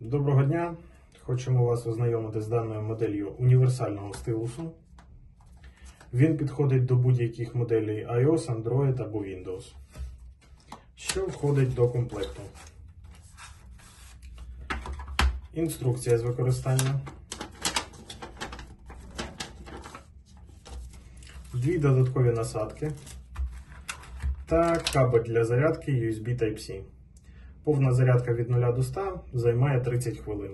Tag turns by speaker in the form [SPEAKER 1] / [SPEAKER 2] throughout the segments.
[SPEAKER 1] Доброго дня! Хочемо вас ознайомити з даною моделлю універсального стилусу. Він підходить до будь-яких моделей iOS, Android або Windows. Що входить до комплекту? Інструкція з використання. Дві додаткові насадки та кабель для зарядки USB Type-C. Повна зарядка від 0 до 100 займає 30 хвилин.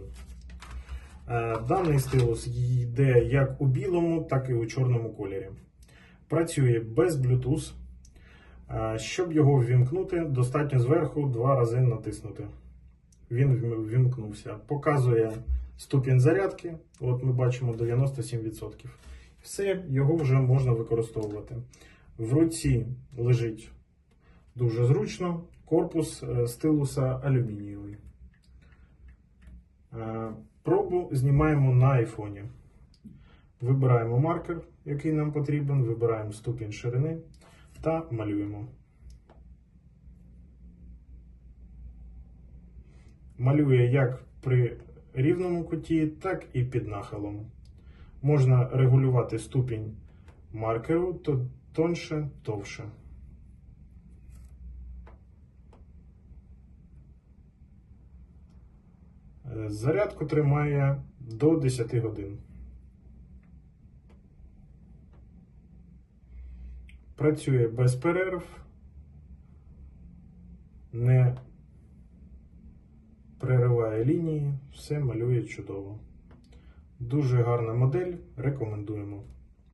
[SPEAKER 1] Е, Даний стилус йде як у білому, так і у чорному кольорі. Працює без Bluetooth. Е, Щоб його ввімкнути, достатньо зверху два рази натиснути. Він ввімкнувся. Показує ступінь зарядки. От ми бачимо 97%. Все, його вже можна використовувати. В руці лежить дуже зручно. Корпус е, стилуса алюмінієвий. Е, Пробу знімаємо на айфоні. Вибираємо маркер, який нам потрібен, вибираємо ступінь ширини та малюємо. Малює як при рівному куті, так і під нахилом. Можна регулювати ступінь маркеру то тонше, товше. Зарядку тримає до 10 годин. Працює без перерв, не перериває лінії, все малює чудово. Дуже гарна модель, рекомендуємо.